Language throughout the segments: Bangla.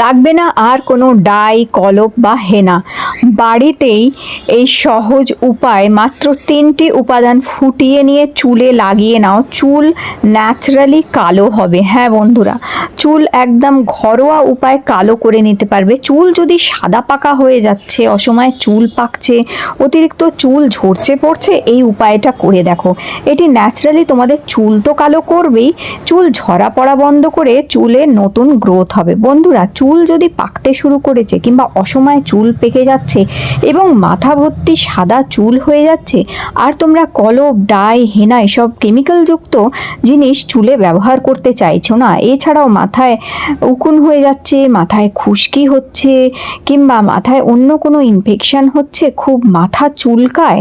লাগবে না আর কোনো ডাই, কলপ বা হেনা। বাড়িতেই এই সহজ উপায় মাত্র তিনটি উপাদান ফুটিয়ে নিয়ে চুলে লাগিয়ে নাও। চুল ন্যাচারালি কালো হবে। হ্যাঁ বন্ধুরা, চুল একদম ঘরোয়া উপায় কালো করে নিতে পারবে। চুল যদি সাদা পাকা হয়ে যাচ্ছে, অসময়ে চুল পাকছে, অতিরিক্ত চুল ঝরছে, পড়ছে, এই উপায়টা করে দেখো। এটি ন্যাচারালি তোমাদের চুল তো কালো করবেই, চুল ঝরা পড়া বন্ধ করে চুলে নতুন গ্রোথ হবে। বন্ধুরা, চুল যদি পাকতে শুরু করেছে কিংবা অসময়ে চুল পেকে যাচ্ছে এবং মাথা ভর্তি সাদা চুল হয়ে যাচ্ছে, আর তোমরা কলপ, ডাই, হেনা এসব কেমিক্যালযুক্ত জিনিস চুলে ব্যবহার করতে চাইছো না, এছাড়াও মাথায় উকুন হয়ে যাচ্ছে, মাথায় খুশকি হচ্ছে কিংবা মাথায় অন্য কোনো ইনফেকশন হচ্ছে, খুব মাথা চুলকায়,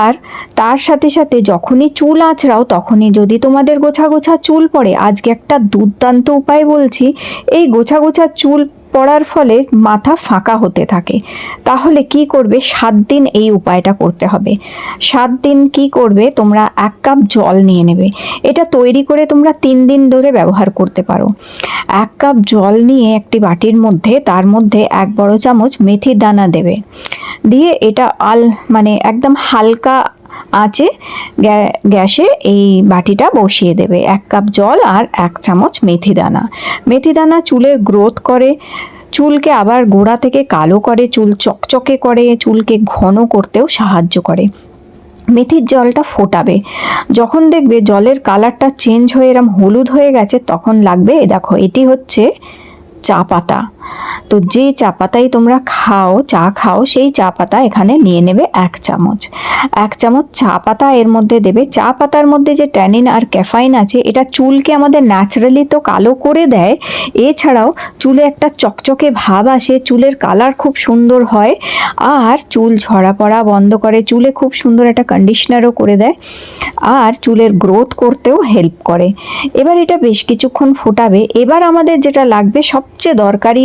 আর তার সাথে সাথে যখনই চুল আঁচড়াও তখনই যদি তোমাদের গোছা গোছা চুল পড়ে, আজকে একটা দুর্দান্ত উপায় বলছি, এই গোছা গোছা চুল পড়ার ফলে মাথা ফাঁকা হতে থাকে। তাহলে কি করবে? সাত দিন এই উপায়টা করতে হবে। সাত দিন কি করবে? তোমরা এক কাপ জল নিয়ে নেবে। এটা তৈরি করে তোমরা তিন দিন ধরে ব্যবহার করতে পারো। এক কাপ জল নিয়ে একটি বাটির মধ্যে, তার মধ্যে এক বড় চামচ মেথির দানা দেবে। দিয়ে এটা আল মানে একদম হালকা আঁচে গ্যা- গ্যাসে এই বাটিটা বসিয়ে দেবে। এক কাপ জল আর এক চামচ মেথি দানা। মেথি দানা চুলের গ্রোথ করে, চুলকে আবার গোড়া থেকে কালো করে, চুল চকচকে করে, চুলকে ঘন করতেও সাহায্য করে। মেথির জলটা ফোটাবে। যখন দেখবে জলের কালারটা চেঞ্জ হয়ে এরম হলুদ হয়ে গেছে, তখন লাগবে, দেখো, এটি হচ্ছে চা পাতা। তো যে চা পাতাই তোমরা খাও, চা খাও, সেই চা পাতা এখানে নিয়ে নেবে এক চামচ। এক চামচ চা পাতা এর মধ্যে দেবে। চা পাতার মধ্যে যে ট্যানিন আর ক্যাফাইন আছে, এটা চুলকে আমাদের ন্যাচারালি তো কালো করে দেয়। এছাড়াও চুলে একটা চকচকে ভাব আসে, চুলের কালার খুব সুন্দর হয় আর চুল ঝরা পড়া বন্ধ করে, চুলে খুব সুন্দর একটা কন্ডিশনারও করে দেয় আর চুলের গ্রোথ করতেও হেল্প করে। এবার এটা বেশ কিছুক্ষণ ফোটাবে। এবার আমাদের যেটা লাগবে, সবচেয়ে দরকারি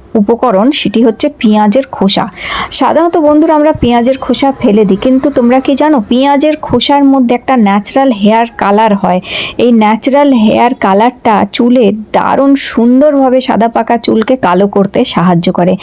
উপকরণ সেটি হচ্ছে পেঁয়াজের খোসা। সাধারণত বন্ধুরা আমরা পেঁয়াজের খোসা ফেলে দিই, কিন্তু তোমরা কি জানো, পেঁয়াজের খোসার মধ্যে একটা ন্যাচারাল হেয়ার কালার হয়। এই ন্যাচারাল হেয়ার কালারটা চুলে দারুণ সুন্দরভাবে সাদা পাকা চুলকে কালো করতে সাহায্য করে।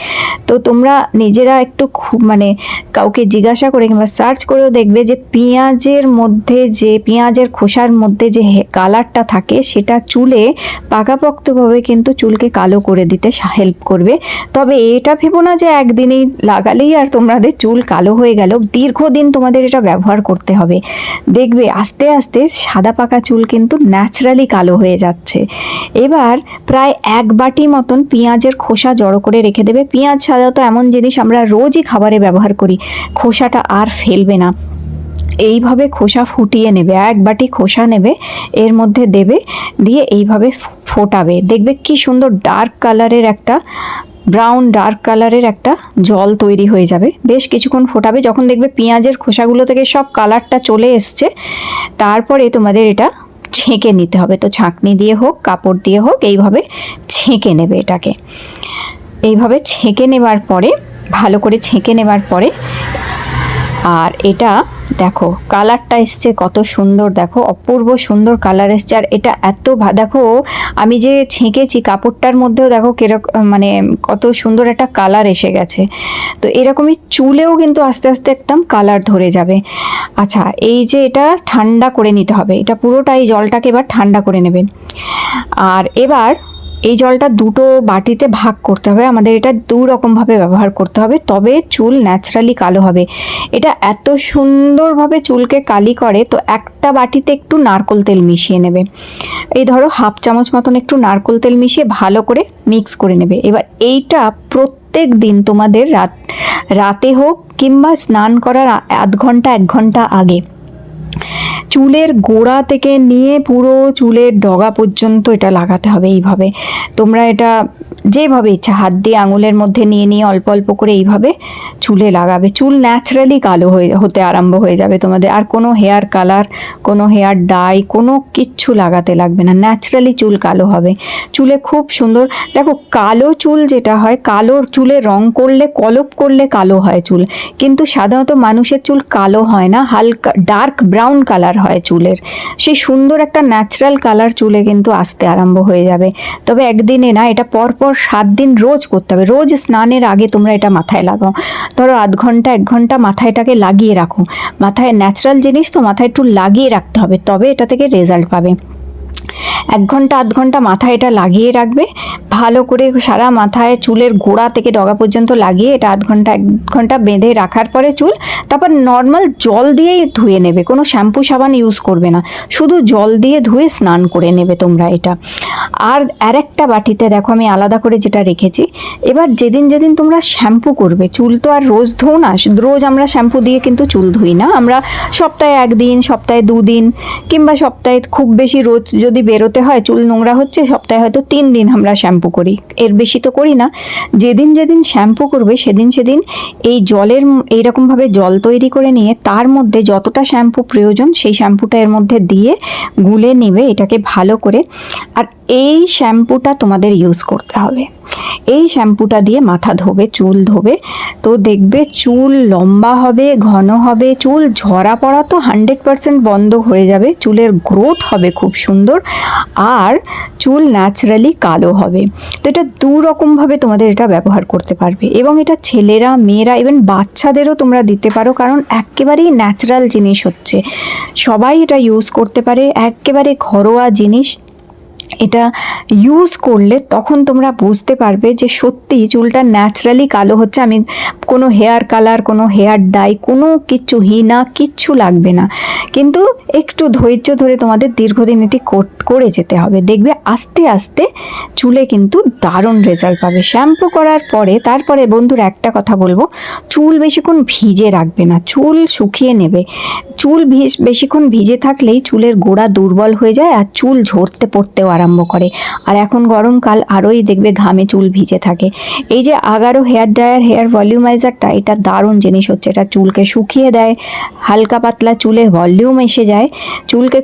তো তোমরা নিজেরা একটু খুব মানে কাউকে জিজ্ঞাসা করে কিংবা সার্চ করেও দেখবে যে পেঁয়াজের মধ্যে যে পেঁয়াজের খোসার মধ্যে যে কালারটা থাকে সেটা চুলে পাকাপোক্তভাবে কিন্তু চুলকে কালো করে দিতে হেল্প করবে। তবে এটা ভেবো না যে একদিনেই লাগালেই আর তোমাদের চুল কালো হয়ে গেল। দীর্ঘদিন তোমাদের এটা ব্যবহার করতে হবে। দেখবে আস্তে আস্তে সাদা পাকা চুল কিন্তু ন্যাচারালি কালো হয়ে যাচ্ছে। এবার প্রায় এক বাটি মতন পেঁয়াজের খোসা জড়ো করে রেখে দেবে। পেঁয়াজ সাধারণত এমন জিনিস আমরা রোজই খাবারে ব্যবহার করি। খোসাটা আর ফেলবে না। এইভাবে খোসা ফুটিয়ে নেবে এক বাটি খোসা নেবে, এর মধ্যে দেবে, দিয়ে এইভাবে ফোটাবে। দেখবে কি সুন্দর ডার্ক কালারের একটা ব্রাউন ডার্ক কালারের একটা জল তৈরি হয়ে যাবে। বেশ কিছুক্ষণ ফোটাবে, যখন দেখবে পেঁয়াজের খোসাগুলো থেকে সব কালারটা চলে এসছে, তারপরে তোমাদের এটা ছেঁকে নিতে হবে। তো ছাঁকনি দিয়ে হোক, কাপড় দিয়ে হোক, এইভাবে ছেঁকে নেবে এটাকে। এইভাবে ছেঁকে নেবার পরে, ভালো করে ছেঁকে নেবার পরে, আর এটা দেখো, কালারটা এসছে কত সুন্দর। দেখো, অপূর্ব সুন্দর কালার এসছে। আর এটা এত দেখো, আমি যে ছেঁকেছি কাপড়টার মধ্যেও দেখো কীরকম মানে কত সুন্দর একটা কালার এসে গেছে। তো এরকমই চুলেও কিন্তু আস্তে আস্তে একদম কালার ধরে যাবে। আচ্ছা এই যে এটা ঠান্ডা করে নিতে হবে। এটা পুরোটাই জলটাকে এবার ঠান্ডা করে নেবেন আর এবার এই জলটা দুটো বাটিতে ভাগ করতে হবে। আমাদের এটা দু রকমভাবে ব্যবহার করতে হবে। তবে চুল ন্যাচারালি কালো হবে। এটা এত সুন্দরভাবে চুলকে কালি করে, তো একটা বাটিতে একটু নারকোল তেল মিশিয়ে নেবে। এই ধরো হাফ চামচ মতন একটু নারকোল তেল মিশিয়ে ভালো করে মিক্স করে নেবে। এবার এইটা প্রত্যেক দিন তোমাদের রাত, রাতে হোক কিংবা স্নান করার আধ ঘণ্টা, এক ঘণ্টা আগে চুলের গোড়া থেকে নিয়ে পুরো চুলের ডগা পর্যন্ত এটা লাগাতে হবে এইভাবে। তোমরা এটা যেভাবে ইচ্ছা, হাত দিয়ে আঙুলের মধ্যে নিয়ে নিয়ে অল্প অল্প করে এইভাবে চুলে লাগাবে। চুল ন্যাচারালি কালো হয়ে, হতে আরম্ভ হয়ে যাবে তোমাদের। আর কোনো হেয়ার কালার কোনো হেয়ার ডাই কোনো কিচ্ছু লাগাতে লাগবে না। ন্যাচারালি চুল কালো হবে। চুলে খুব সুন্দর, দেখো কালো চুল যেটা হয়, কালো চুলে রং করলে, কলপ করলে কালো হয় চুল। কিন্তু সাধারণত মানুষের চুল কালো হয় না, হালকা ডার্ক ব্রাউন ব্রাউন কালার হয় চুলের। সেই সুন্দর একটা ন্যাচারাল কালার চুলে কিন্তু আসতে আরম্ভ হয়ে যাবে। তবে একদিনে না, এটা পরপর সাত দিন রোজ করতে হবে। রোজ স্নানের আগে তোমরা এটা মাথায় লাগাও। ধরো আধ ঘণ্টা, এক ঘণ্টা মাথায় এটাকে লাগিয়ে রাখো। মাথায় ন্যাচারাল জিনিস তো মাথায় একটু লাগিয়ে রাখতে হবে, তবে এটা থেকে রেজাল্ট পাবে। এক ঘণ্টা, আধ ঘণ্টা মাথায় এটা লাগিয়ে রাখবে। ভালো করে সারা মাথায় চুলের গোড়া থেকে ডগা পর্যন্ত লাগিয়ে এটা আধ ঘণ্টা, এক ঘণ্টা বেঁধে রাখার পরে চুল, তারপর নর্মাল জল দিয়েই ধুয়ে নেবে। কোনো শ্যাম্পু সাবান ইউজ করবে না। শুধু জল দিয়ে ধুয়ে স্নান করে নেবে তোমরা এটা। আর আর একটা বাটিতে দেখো, আমি আলাদা করে যেটা রেখেছি। এবার যেদিন যেদিন তোমরা শ্যাম্পু করবে, চুল তো আর রোজ ধো না, রোজ আমরা শ্যাম্পু দিয়ে কিন্তু চুল ধুই না। আমরা সপ্তাহে একদিন, সপ্তাহে দুদিন, কিংবা সপ্তাহে খুব বেশি রোজ যদি বেরোতে হয়, চুল নোংরা হচ্ছে, সপ্তাহে হয়তো তিন দিন আমরা শ্যাম্পু করি। এর বেশি তো করি না। যেদিন যেদিন শ্যাম্পু করবে, সেদিন সেদিন এই জলের এইরকমভাবে জল তৈরি করে নিয়ে, তার মধ্যে যতটা শ্যাম্পু প্রয়োজন, সেই শ্যাম্পুটা এর মধ্যে দিয়ে গুলে নেবে, এটাকে ভালো করে। আর এই শ্যাম্পুটা তোমাদের ইউজ করতে হবে। এই শ্যাম্পুটা দিয়ে মাথা ধোবে, চুল ধোবে। তো দেখবে চুল লম্বা হবে, ঘন হবে, চুল ঝরা পড়া তো হান্ড্রেড পারসেন্ট বন্ধ হয়ে যাবে। চুলের গ্রোথ হবে খুব সুন্দর আর চুল ন্যাচারালি কালো হবে। তো এটা দু রকমভাবে তোমাদের এটা ব্যবহার করতে পারবে এবং এটা ছেলেরা, মেয়েরা ইভেন বাচ্চাদেরও তোমরা দিতে পারো কারণ একেবারেই ন্যাচারাল জিনিস হচ্ছে। সবাই এটা ইউজ করতে পারে, একেবারে ঘরোয়া জিনিস। এটা ইউজ করলে তখন তোমরা বুঝতে পারবে যে সত্যি চুলটা ন্যাচারালি কালো হচ্ছে। আমি কোনো হেয়ার কালার কোনো হেয়ার ডাই কোনো কিচ্ছু হিনা, কিচ্ছু লাগবে না। কিন্তু একটু ধৈর্য ধরে তোমাদের দীর্ঘদিন এটি কর- যেতে হবে। দেখবে আস্তে আস্তে চুলে কিন্তু দারুণ রেজাল্ট পাবে। শ্যাম্পু করার পরে, তারপরে বন্ধুরা একটা কথা বলব, চুল বেশিক্ষণ ভিজে রাখবে না। চুল শুকিয়ে নেবে। চুল বেশিক্ষণ ভিজে থাকলেই চুলের গোড়া দুর্বল হয়ে যায় আর চুল ঝরতে পড়তেও আরম্ভ করে। আর এখন গরমকাল, আরোই দেখবে ঘামে চুল ভিজে থাকে। এই যে আগারো হেয়ার ড্রায়ার, হেয়ার ভলিউমাইজারটা, এটা দারুণ জিনিস হচ্ছে। এটা চুলকে শুকিয়ে দেয়, হালকা পাতলা চুলে ভলিউম এসে যায়। চুলকে